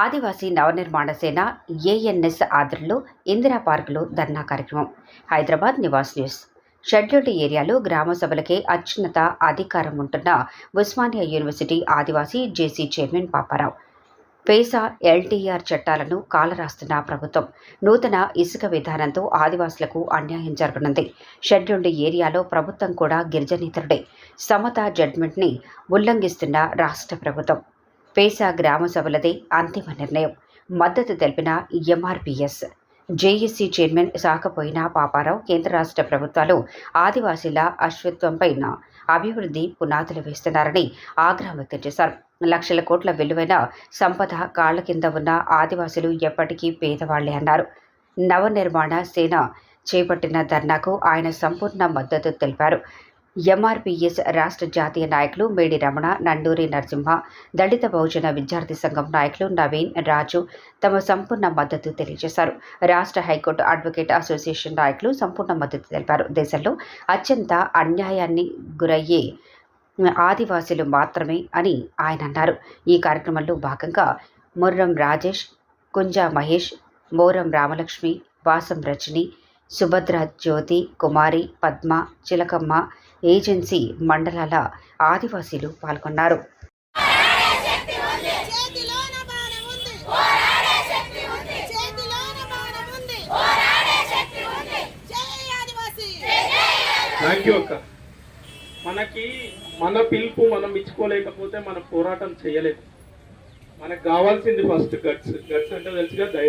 ఆదివాసీ నవనిర్మాణ సేన ఏఎన్ఎస్ ఆధ్వర్యంలో ఇందిరా పార్కులో ధర్నా కార్యక్రమం. హైదరాబాద్ నివాస్ న్యూస్. షెడ్యూల్డ్ ఏరియాలో గ్రామ సభలకే అత్యున్నత అధికారం ఉంటున్న ఉస్మానియా యూనివర్సిటీ ఆదివాసీ JC chairman Paparao. PESA LTR చట్టాలను కాలరాస్తున్న ప్రభుత్వం. నూతన ఇసుక విధానంతో ఆదివాసులకు అన్యాయం జరగనుంది. షెడ్యూల్డ్ ఏరియాలో ప్రభుత్వం కూడా గిరిజనేతరుడే. సమత జడ్మెంట్ని ఉల్లంఘిస్తున్న రాష్ట్ర ప్రభుత్వం. పేసా గ్రామ సభలదే అంతిమ నిర్ణయం. మద్దతు తెలిపిన ఎంఆర్పిఎస్. జేఏసీ చైర్మన్ సాకపోయిన పాపారావు కేంద్ర రాష్ట్ర ప్రభుత్వాలు ఆదివాసీల అశ్వత్వంపైన అభివృద్ధి పునాదులు వేస్తున్నారని ఆగ్రహం వ్యక్తం చేశారు. లక్షల కోట్ల విలువైన సంపద కాళ్ళ కింద ఉన్న ఆదివాసులు ఎప్పటికీ పేదవాళ్ళే అన్నారు. నవనిర్మాణ సేన చేపట్టిన ధర్నాకు ఆయన సంపూర్ణ మద్దతు తెలిపారు. ఎంఆర్పీఎస్ రాష్ట్ర జాతీయ నాయకులు మేడి రమణ నండూరి నరసింహ దళిత బహుజన విద్యార్థి సంఘం నాయకులు నవీన్ రాజు తమ సంపూర్ణ మద్దతు తెలియజేశారు. రాష్ట్ర హైకోర్టు అడ్వకేట్ అసోసియేషన్ నాయకులు సంపూర్ణ మద్దతు తెలిపారు. దేశంలో అత్యంత అన్యాయాన్ని గురయ్యే ఆదివాసీలు మాత్రమే అని ఆయన అన్నారు. ఈ కార్యక్రమంలో భాగంగా ముర్రం రాజేష్ కుంజా మహేష్ మోరం రామలక్ష్మి వాసం రజని సుభద్ర జ్యోతి కుమారి పద్మ చిలకమ్మ ఏజెన్సీ మండలాల ఆదివాసీలు పాల్గొన్నారు. మనకి మన పిలుపు మనం ఇచ్చుకోలేకపోతే మన పోరాటం చేయలేము మనకు కావాల్సింది ఫస్ట్ గట్స్ గట్స్ అంటే తెలుసుగా ధైర్యం.